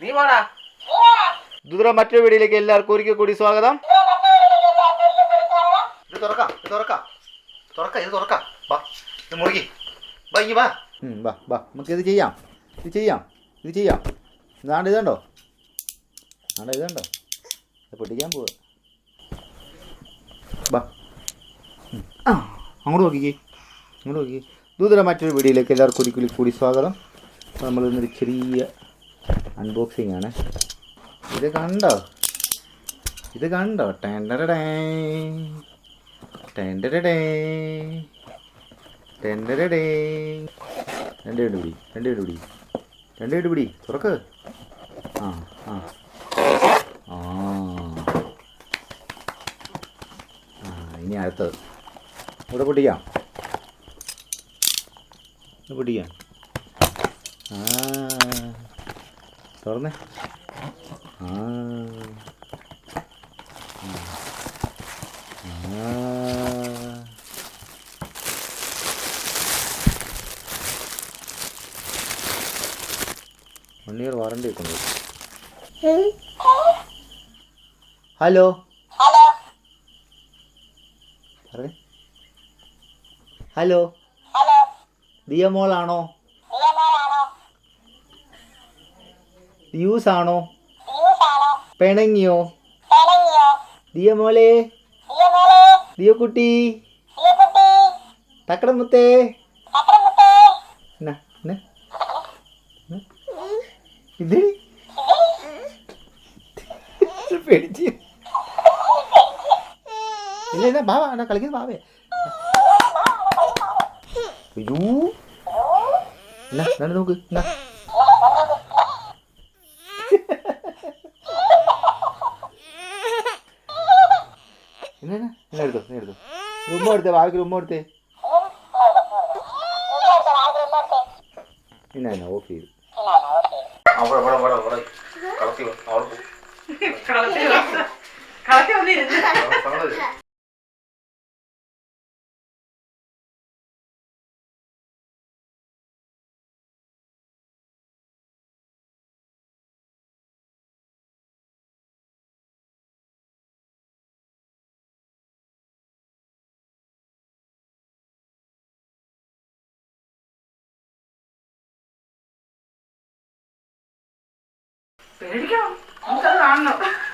നീ പോടാ ദുദ്ര മറ്റൊരു വീഡിയോയിലേക്ക് എല്ലാവർക്കും ഒരിക്കൽ കൂടി സ്വാഗതം. ഇത് തുറക്കാം ഇത് തുറക്കാം. തുറക്കാം ഇത് തുറക്കാം. വാ ഇത് മുറുകി. വാ ഇങ്ങി വാ. വാ വാ നമുക്ക് ഇത് ചെയ്യാം. ഇത് ചെയ്യാം ഇത് ചെയ്യാം. ഇതാണ്ട് ഇതുണ്ടോ? ആണ്ട് ഇതുണ്ടോ? ഇത് പൊട്ടിക്കാൻ പോവുക വാ. അങ്ങോട്ട് നോക്കിക്കേ. അങ്ങോട്ട് നോക്കിക്കേ. ദൂതര മറ്റൊരു വീഡിയോയിലേക്ക് എല്ലാവർക്കും ഒരിക്കലും കൂടി സ്വാഗതം. നമ്മൾ ഇന്നൊരു ചെറിയ അൺബോക്സിങ് ആണ്. ഇത് കണ്ടോ? ഇത് കണ്ടോ? ടെൻഡറടേ രണ്ട് വീട് പിടി രണ്ട് വീട് പിടി. തുറക്ക്. ആ ആ. ആ. ഇനി അടുത്തത്. ഇവിടെ പൊട്ടിക്കാം. പൊട്ടിക്കാം. ആ. തുറന്നേ. ആ. ആ. വൺ ഇയർ വാറണ്ടി വെക്കുന്നു ഹലോ ഹലോ ദിയ മോളാണോ? യൂസ് ആണോ പിണങ്ങിയോ? ദിയ മോളെ. ദിയ കുട്ടി. തക്കടമുത്തേ? ഇത് പേടിച്ച്. ഇല്ല ഇല്ല ബാബ എന്നാ കളിക്കുന്നത് ബാബേ അയ്യോ. എന്നാ നോക്ക്. എന്നാ എന്നാ എന്നാ എടുത്തോ എന്നാ എടുത്തോ ഉമ്മ എടുത്തേ ബാബയ്ക്ക് ഉമ്മ എടുത്തേ എന്നാ എന്നാ ഓഫ് ചെയ്തു അവിടെ അവിടെ പേടിക്കണം. നമുക്കത് കാണണം.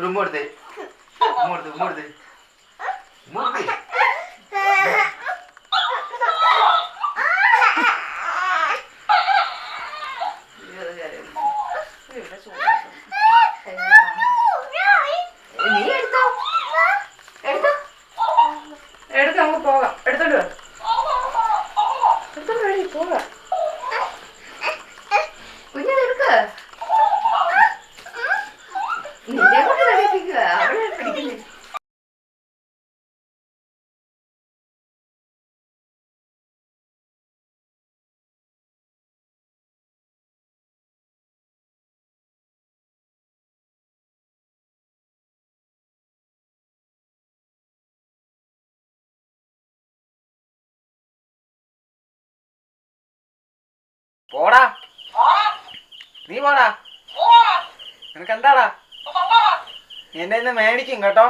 ഒരു ഉമ്മ എടുത്തേ ഉമ്മ എടുത്തേ ഉമ്മ എടുത്തേ. ഉമ്മ എടുത്തേ. എടുത്ത് നമുക്ക് പോകാം. പോടാ. നീ പോടാ. നിനക്ക് എന്താടാ? എന്നെ ഇന്ന് മേടിക്കും കേട്ടോ.